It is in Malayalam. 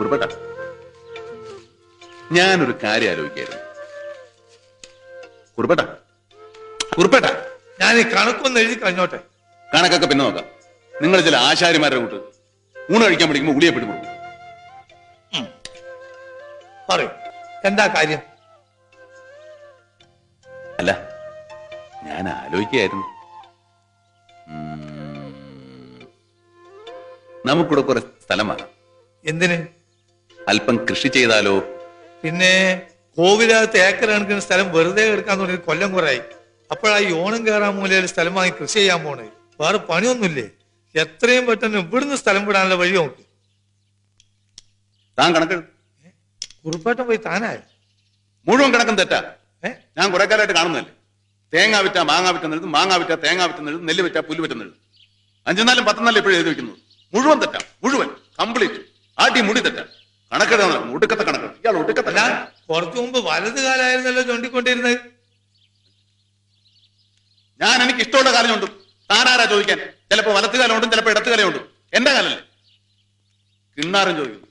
കുറുപ്പേട്ട ഞാനൊരു കാര്യം ആലോചിക്കായിരുന്നു. കുറുപ്പട്ട കുറുപ്പട്ട ഞാൻ ഈ കണക്കൊന്ന് എഴുതി കഴിഞ്ഞോട്ടെ? കണക്കൊക്കെ പിന്നെ നോക്കാം. നിങ്ങൾ ചില ആശാരിമാരുടെ കൂട്ട് ഊണ് കഴിക്കാൻ പഠിക്കുമ്പോൾ ഉളിയെ പിടി കൊടുക്കും. പറയൂ. എന്താ കാര്യം? അല്ല ഞാൻ ആലോചിക്കായിരുന്നു. നമുക്കിവിടെ കുറെ സ്ഥലം വാങ്ങാം. എന്തിന്? അല്പം കൃഷി ചെയ്താലോ? പിന്നെ കോവിലകത്ത് ഏക്കർ കണക്കിന് സ്ഥലം വെറുതെ എടുക്കാൻ തുടങ്ങി കൊല്ലം കുറയായി അപ്പോഴാ ഈ ഓണം കയറാൻ മൂലയിൽ സ്ഥലം വാങ്ങി കൃഷി ചെയ്യാൻ പോണേ. വേറെ പണിയൊന്നുമില്ലേ? എത്രയും പെട്ടെന്ന് ഇവിടുന്ന് സ്ഥലം വിടാനുള്ള വഴി നോക്ക്. താൻ കണക്ക് കുറുപ്പാട്ടം പോയി താനായോ? മുഴുവൻ കണക്കും തെറ്റാ. ഏ? ഞാൻ കുറെ കാലമായിട്ട് കാണുന്നതല്ലേ? തേങ്ങ വിറ്റ മാങ്ങ വിറ്റെന്നെഴുതും മാങ്ങ വിറ്റ തേങ്ങ വിറ്റെന്നെഴുതും നെല്ല് വിറ്റ പുല്ല് വിറ്റെന്നെഴുതും അഞ്ചെന്നാലും പത്തെന്നാലും എപ്പോഴും എഴുതി വെക്കുന്നത്. മുഴുവൻ തെറ്റാ. മുഴുവൻ. കംപ്ലീറ്റ്. ആട്ടി മുടി തെറ്റാ. കണക്കെഴുതാൻ ഒടുക്കത്തെ കണക്ക്. ഇയാൾ ഒടുക്കത്തെ അല്ല. കുറച്ചു മുമ്പ് വലത് കാലായിരുന്നല്ലോ ചൊണ്ടിക്കൊണ്ടിരുന്നത്. ഞാൻ എനിക്ക് ഇഷ്ടമുള്ള കാലം ഉണ്ട് താനാരാ ചോദിക്കാൻ? ചിലപ്പോ വലത്ത് കാലം ഉണ്ട് ചിലപ്പോ ഇടത്ത് കാലം ഉണ്ട് എന്റെ കാലല്ലേ? കിണ്ണാറും ചോദിക്കുന്നു.